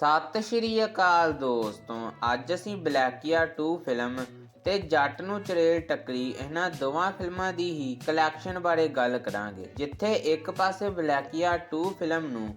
ਸਤਿ ਸ਼੍ਰੀ ਅਕਾਲ ਦੋਸਤੋ, ਅੱਜ ਅਸੀਂ ਬਲੈਕੀਆ 2 ਫਿਲਮ ਤੇ ਜੱਟ ਨੂੰ ਚਰੇਲ ਟੱਕਰੀ ਇਹਨਾਂ ਦੋਵਾਂ ਫਿਲਮਾਂ ਦੀ ਹੀ ਕਲੈਕਸ਼ਨ ਬਾਰੇ ਗੱਲ ਕਰਾਂਗੇ, ਜਿੱਥੇ ਇੱਕ ਪਾਸੇ ਬਲੈਕੀਆ 2 ਫਿਲਮ ਨੂੰ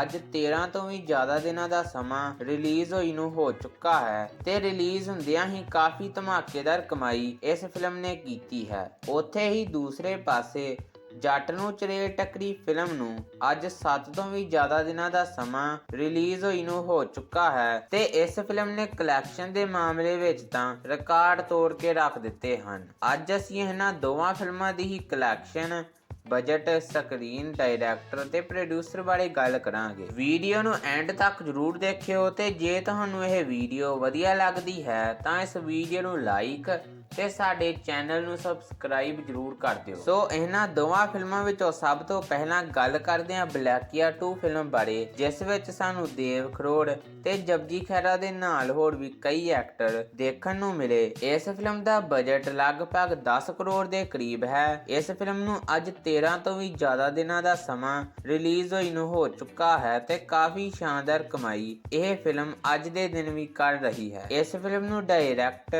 ਅੱਜ 13 ਤੋਂ ਵੀ ਜ਼ਿਆਦਾ ਦਿਨਾਂ ਦਾ ਸਮਾਂ ਰਿਲੀਜ਼ ਹੋਈ ਨੂੰ ਹੋ ਚੁੱਕਾ ਹੈ ਤੇ ਰਿਲੀਜ਼ ਹੁੰਦਿਆਂ ਹੀ ਕਾਫੀ ਧਮਾਕੇਦਾਰ ਕਮਾਈ ਇਸ ਫਿਲਮ ਨੇ ਕੀਤੀ ਹੈ। ਉੱਥੇ ਹੀ ਦੂਸਰੇ ਪਾਸੇ ਜੱਟ ਨੂੰ ਚਰੇਲ ਟੱਕਰੀ ਫਿਲਮ ਨੂੰ ਅੱਜ 7 ਤੋਂ ਵੀ ਜ਼ਿਆਦਾ ਦਿਨਾਂ ਦਾ ਸਮਾਂ ਰਿਲੀਜ਼ ਹੋਈ ਨੂੰ ਹੋ ਚੁੱਕਾ ਹੈ ਤੇ ਇਸ ਫਿਲਮ ਨੇ ਕਲੈਕਸ਼ਨ ਦੇ ਮਾਮਲੇ ਵਿੱਚ ਤਾਂ ਰਿਕਾਰਡ ਤੋੜ ਕੇ ਰੱਖ ਦਿੱਤੇ ਹਨ। ਅੱਜ ਅਸੀਂ ਇਹਨਾਂ ਦੋਵਾਂ ਫਿਲਮਾਂ ਦੀ ਹੀ ਕਲੈਕਸ਼ਨ ਬਜਟ ਸਕਰੀਨ ਡਾਇਰੈਕਟਰ ਤੇ ਪ੍ਰੋਡਿਊਸਰ ਬਾਰੇ ਗੱਲ ਕਰਾਂਗੇ। ਵੀਡੀਓ ਨੂੰ ਐਂਡ ਤੱਕ ਜਰੂਰ ਦੇਖਿਓ ਤੇ ਜੇ ਤੁਹਾਨੂੰ ਇਹ ਵੀਡੀਓ ਵਧੀਆ ਲੱਗਦੀ ਹੈ ਤਾਂ ਇਸ ਵੀਡੀਓ ਨੂੰ ਲਾਈਕ ਤੇ ਸਾਡੇ ਚੈਨਲ ਨੂੰ ਸਬਸਕ੍ਰਾਈਬ ਜਰੂਰ ਕਰ ਦਿਓ। ਸੋ ਇਹਨਾਂ ਦੋਵਾਂ ਫਿਲਮਾਂ ਵਿੱਚੋਂ ਸਭ ਤੋਂ ਪਹਿਲਾਂ ਗੱਲ ਕਰਦੇ ਹਾਂ ਬਲੈਕੀਆ 2 ਫਿਲਮ ਬਾਰੇ, ਜਿਸ ਵਿੱਚ ਸਾਨੂੰ ਦੇਵ ਖਰੋੜ ਤੇ ਜਪਜੀ ਖੈਰਾ ਦੇ ਨਾਲ ਹੋਰ ਵੀ ਕਈ ਐਕਟਰ ਦੇਖਣ ਨੂੰ ਮਿਲੇ। ਇਸ ਫਿਲਮ ਦਾ ਬਜਟ ਲਗਭਗ 10 ਕਰੋੜ ਦੇ ਕਰੀਬ ਹੈ। ਇਸ ਫਿਲਮ ਨੂੰ ਅੱਜ 13 ਤੋਂ ਵੀ ਜ਼ਿਆਦਾ ਦਿਨਾਂ ਦਾ ਸਮਾਂ ਰਿਲੀਜ਼ ਹੋਈ ਨੂੰ ਹੋ ਚੁੱਕਾ ਹੈ ਤੇ ਕਾਫੀ ਸ਼ਾਨਦਾਰ ਕਮਾਈ ਇਹ ਫਿਲਮ ਅੱਜ ਦੇ ਦਿਨ ਵੀ ਕਰ ਰਹੀ ਹੈ। ਇਸ ਫਿਲਮ ਨੂੰ ਡਾਇਰੈਕਟ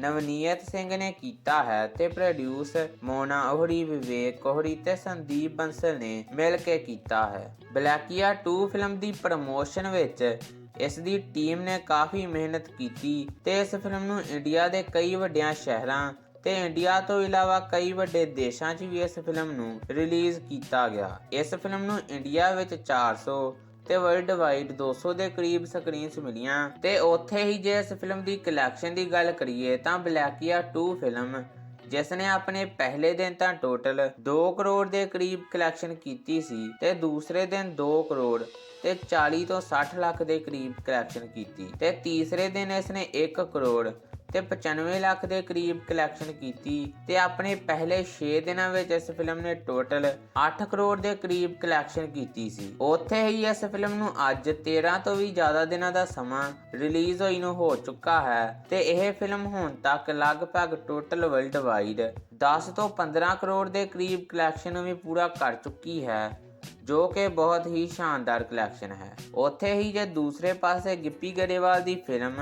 ਨਵਨੀਤ ਸਿੰਘ ਨੇ ਕੀਤਾ ਹੈ ਤੇ ਪ੍ਰੋਡਿਊਸ ਮੋਨਾ ਉਹਰੀ, ਵਿਵੇਕ ਕੋਹਰੀ ਤੇ ਸੰਦੀਪ ਬੰਸਲ ਨੇ ਮਿਲ ਕੇ ਕੀਤਾ ਹੈ। ਬਲੈਕੀਆ 2 ਫਿਲਮ ਦੀ ਪ੍ਰਮੋਸ਼ਨ ਵਿੱਚ ਇਸ ਦੀ ਟੀਮ ਨੇ ਕਾਫੀ ਮਿਹਨਤ ਕੀਤੀ ਤੇ ਇਸ ਫਿਲਮ ਨੂੰ ਇੰਡੀਆ ਦੇ ਕਈ ਵੱਡਿਆਂ ਸ਼ਹਿਰਾਂ ਤੇ ਇੰਡੀਆ ਤੋਂ ਇਲਾਵਾ ਕਈ ਵੱਡੇ ਦੇਸ਼ਾਂ 'ਚ ਵੀ ਇਸ ਫਿਲਮ ਨੂੰ ਰਿਲੀਜ਼ ਕੀਤਾ ਗਿਆ। ਇਸ ਫਿਲਮ ਨੂੰ ਇੰਡੀਆ ਵਿੱਚ 400 ਤੇ ਵਰਲਡ ਵਾਈਡ 200 ਦੇ ਕਰੀਬ ਸਕਰੀਨਸ ਮਿਲੀਆਂ। ਤੇ ਉੱਥੇ ਹੀ ਜੇ ਇਸ ਫਿਲਮ ਦੀ ਕਲੈਕਸ਼ਨ ਦੀ ਗੱਲ ਕਰੀਏ ਤਾਂ ਬਲੈਕੀਆ 2 ਫਿਲਮ ਜਿਸ ਨੇ ਆਪਣੇ ਪਹਿਲੇ ਦਿਨ ਤਾਂ ਟੋਟਲ 2 ਕਰੋੜ ਦੇ ਕਰੀਬ ਕਲੈਕਸ਼ਨ ਕੀਤੀ ਸੀ ਤੇ ਦੂਸਰੇ ਦਿਨ 2 ਕਰੋੜ ਤੇ 40 ਤੋਂ 60 ਲੱਖ ਦੇ ਕਰੀਬ ਕਲੈਕਸ਼ਨ ਕੀਤੀ ਤੇ ਤੀਸਰੇ ਦਿਨ ਇਸ ਨੇ 1 ਕਰੋੜ ਤੇ 95 ਲੱਖ ਦੇ ਕਰੀਬ ਕਲੈਕਸ਼ਨ ਕੀਤੀ ਤੇ ਆਪਣੇ ਪਹਿਲੇ 6 ਦਿਨਾਂ ਵਿੱਚ ਇਸ ਫਿਲਮ ਨੇ ਟੋਟਲ 8 ਕਰੋੜ ਦੇ ਕਰੀਬ ਕਲੈਕਸ਼ਨ ਕੀਤੀ ਸੀ। ਉੱਥੇ ਹੀ ਇਸ ਫਿਲਮ ਨੂੰ ਅੱਜ 13 ਤੋਂ ਵੀ ਜ਼ਿਆਦਾ ਦਿਨਾਂ ਦਾ ਸਮਾਂ ਰਿਲੀਜ਼ ਹੋਈ ਨੂੰ ਹੋ ਚੁੱਕਾ ਹੈ ਤੇ ਇਹ ਫਿਲਮ ਹੁਣ ਤੱਕ ਲਗਭਗ ਟੋਟਲ ਵਰਲਡ ਵਾਈਡ 10 ਤੋਂ 15 ਕਰੋੜ ਦੇ ਕਰੀਬ ਕਲੈਕਸ਼ਨ ਵੀ ਪੂਰਾ ਕਰ ਚੁੱਕੀ ਹੈ, ਜੋ ਕਿ ਬਹੁਤ ਹੀ ਸ਼ਾਨਦਾਰ ਕਲੈਕਸ਼ਨ ਹੈ। ਉੱਥੇ ਹੀ ਜੇ ਦੂਸਰੇ ਪਾਸੇ ਗਿੱਪੀ ਗਰੇਵਾਲ ਦੀ ਫਿਲਮ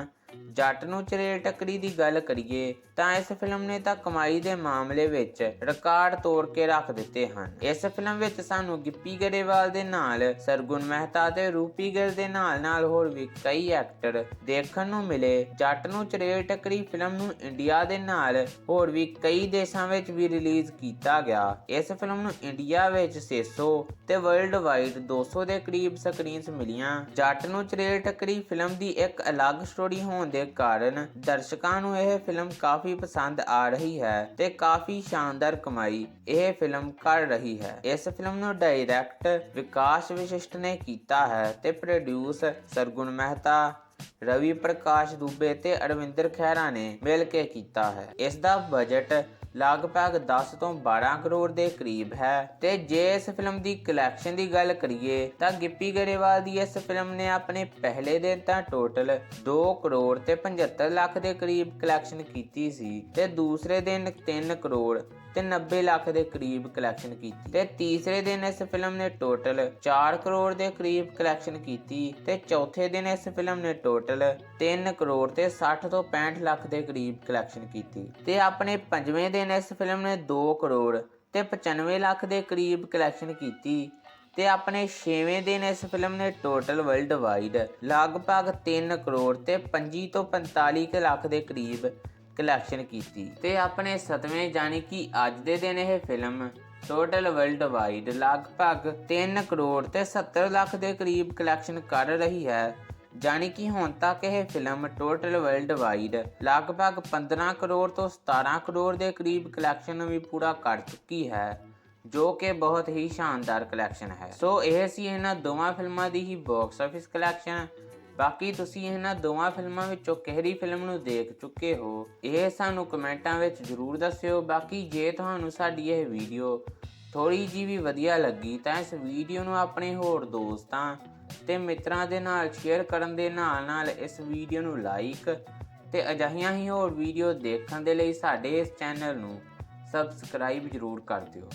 ਜੱਟ ਨੂੰ ਚਰੇਲ ਟੱਕਰੀ ਦੀ ਗੱਲ ਕਰੀਏ ਤਾਂ ਇਸ ਫਿਲਮ ਨੇ ਤਾਂ ਕਮਾਈ ਦੇ ਮਾਮਲੇ ਵਿੱਚ ਰਿਕਾਰਡ ਤੋੜ ਕੇ ਰੱਖ ਦਿੱਤੇ ਹਨ। ਇਸ ਫਿਲਮ ਵਿੱਚ ਸਾਨੂੰ ਗਿੱਪੀ ਗਰੇਵਾਲ ਦੇ ਨਾਲ, ਸਰਗੁਣ ਮਹਿਤਾ ਤੇ ਰੂਪੀ ਗਿੱਲ ਦੇ ਨਾਲ ਨਾਲ ਹੋਰ ਵੀ ਕਈ ਐਕਟਰ ਦੇਖਣ ਨੂੰ ਮਿਲੇ। ਜੱਟ ਨੂੰ ਚਰੇਲ ਟੱਕਰੀ ਫਿਲਮ ਨੂੰ ਇੰਡੀਆ ਦੇ ਨਾਲ ਹੋਰ ਵੀ ਕਈ ਦੇਸ਼ਾਂ ਵਿੱਚ ਵੀ ਰਿਲੀਜ਼ ਕੀਤਾ ਗਿਆ। ਇਸ ਫਿਲਮ ਨੂੰ ਇੰਡੀਆ ਵਿੱਚ 600 ਤੇ ਵਰਲਡ ਵਾਈਡ 200 ਦੇ ਕਰੀਬ ਸਕਰੀਨਸ ਮਿਲੀਆਂ। ਜੱਟ ਨੂੰ ਚਰੇਲ ਟੱਕਰੀ ਫਿਲਮ ਦੀ ਇੱਕ ਅਲੱਗ ਸਟੋਰੀ ਹੋਣ ਦੇ ਕਾਰਨ ਦਰਸ਼ਕਾਂ ਨੂੰ ਇਹ ਫਿਲਮ ਕਾਫੀ ਪਸੰਦ ਆ ਰਹੀ ਹੈ ਤੇ ਕਾਫੀ ਸ਼ਾਨਦਾਰ ਕਮਾਈ ਇਹ ਫਿਲਮ ਕਰ ਰਹੀ ਹੈ। ਇਸ ਫਿਲਮ ਨੂੰ ਡਾਇਰੈਕਟ ਵਿਕਾਸ ਵਿਸ਼ਿਸ਼ਟ ਨੇ ਕੀਤਾ ਹੈ ਤੇ ਪ੍ਰੋਡਿਊਸ ਸਰਗੁਣ ਮਹਿਤਾ, ਰਵੀ ਪ੍ਰਕਾਸ਼ ਦੁਬੇ ਤੇ ਅਰਵਿੰਦਰ ਖਹਿਰਾ ਨੇ ਮਿਲ ਕੇ ਕੀਤਾ ਹੈ। ਇਸ ਦਾ ਬਜਟ ਲਗਭਗ 10 ਤੋਂ 12 ਕਰੋੜ ਦੇ ਕਰੀਬ ਹੈ। ਤੇ ਜੇ ਇਸ ਫਿਲਮ ਦੀ ਕਲੈਕਸ਼ਨ ਦੀ ਗੱਲ ਕਰੀਏ, ਤਾਂ ਗਿੱਪੀ ਗਰੇਵਾਲ ਦੀ ਇਸ ਫਿਲਮ ਨੇ ਆਪਣੇ ਪਹਿਲੇ ਦਿਨ ਤਾਂ ਟੋਟਲ 2 ਕਰੋੜ ਤੇ 75 ਲੱਖ ਦੇ ਕਰੀਬ ਕਲੈਕਸ਼ਨ ਕੀਤੀ ਸੀ ਤੇ ਦੂਸਰੇ ਦਿਨ 3 ਕਰੋੜ ਤੇ 90 ਲੱਖ ਦੇ ਕਰੀਬ ਕਲੈਕਸ਼ਨ ਕੀਤੀ ਤੇ ਤੀਸਰੇ ਦਿਨ ਇਸ ਫਿਲਮ ਨੇ ਟੋਟਲ 4 ਕਰੋੜ ਦੇ ਕਰੀਬ ਕਲੈਕਸ਼ਨ ਕੀਤੀ ਤੇ ਚੌਥੇ ਦਿਨ ਇਸ ਫਿਲਮ ਨੇ ਟੋਟਲ 3 ਕਰੋੜ ਤੇ 60 ਤੋਂ 65 ਲੱਖ ਦੇ ਕਰੀਬ ਕਲੈਕਸ਼ਨ ਕੀਤੀ ਤੇ ਆਪਣੇ ਪੰਜਵੇਂ ਦਿਨ ਇਸ ਫਿਲਮ ਨੇ 2 ਕਰੋੜ ਤੇ 95 ਲੱਖ ਦੇ ਕਰੀਬ ਕਲੈਕਸ਼ਨ ਕੀਤੀ ਤੇ ਆਪਣੇ 6ਵੇਂ ਦਿਨ ਇਸ ਫਿਲਮ ਨੇ ਟੋਟਲ ਵਰਲਡ ਵਾਈਡ ਲਗਭਗ 3 ਕਰੋੜ ਤੇ 25 ਤੋਂ 45 ਲੱਖ ਦੇ ਕਰੀਬ ਕਲੈਕਸ਼ਨ ਕੀਤੀ ਤੇ ਆਪਣੇ 7ਵੇਂ ਯਾਨੀ ਕਿ ਅੱਜ ਦੇ ਦਿਨ ਇਹ ਫਿਲਮ ਟੋਟਲ ਵਰਲਡ ਵਾਈਡ ਲਗਭਗ 3 ਕਰੋੜ ਤੇ 70 ਲੱਖ ਦੇ ਕਰੀਬ ਕਲੈਕਸ਼ਨ ਕਰ ਰਹੀ ਹੈ ਜਾਨੀ ਕਿ ਹੁਣ ਤੱਕ ਇਹ ਫਿਲਮ ਟੋਟਲ ਵਰਲਡ ਵਾਈਡ ਲਗਭਗ 15 ਕਰੋੜ ਤੋਂ 17 ਕਰੋੜ ਦੇ ਕਰੀਬ ਕਲੈਕਸ਼ਨ ਵੀ ਪੂਰਾ ਕਰ ਚੁੱਕੀ ਹੈ, ਜੋ ਕਿ ਬਹੁਤ ਹੀ ਸ਼ਾਨਦਾਰ ਕਲੈਕਸ਼ਨ ਹੈ। ਸੋ ਇਹ ਸੀ ਇਹਨਾਂ ਦੋਵਾਂ ਫਿਲਮਾਂ ਦੀ ਹੀ ਬਾਕਸ ਆਫਿਸ ਕਲੈਕਸ਼ਨ ਬਾਕੀ ਤੁਸੀਂ ਇਹਨਾਂ ਦੋਵਾਂ ਫਿਲਮਾਂ ਵਿੱਚੋਂ ਕਿਹੜੀ ਫਿਲਮ ਨੂੰ ਦੇਖ ਚੁੱਕੇ ਹੋ, ਇਹ ਸਾਨੂੰ ਕਮੈਂਟਾਂ ਵਿੱਚ ਜ਼ਰੂਰ ਦੱਸਿਓ। ਬਾਕੀ ਜੇ ਤੁਹਾਨੂੰ ਸਾਡੀ ਇਹ ਵੀਡੀਓ ਥੋੜੀ ਜੀ ਵੀ ਵਧੀਆ ਲੱਗੀ, ਤਾਂ ਇਸ ਵੀਡੀਓ ਨੂੰ ਆਪਣੇ ਹੋਰ ਦੋਸਤਾਂ ਤੇ ਮਿੱਤਰਾਂ ਦੇ ਨਾਲ ਸ਼ੇਅਰ ਕਰਨ ਦੇ ਨਾਲ ਨਾਲ ਇਸ ਵੀਡੀਓ ਨੂੰ ਲਾਈਕ ਤੇ ਅਜਿਹੀਆਂ ਹੀ ਹੋਰ ਵੀਡੀਓ ਦੇਖਣ ਦੇ ਲਈ ਸਾਡੇ ਇਸ ਚੈਨਲ ਨੂੰ ਸਬਸਕ੍ਰਾਈਬ ਜ਼ਰੂਰ ਕਰ ਦਿਓ।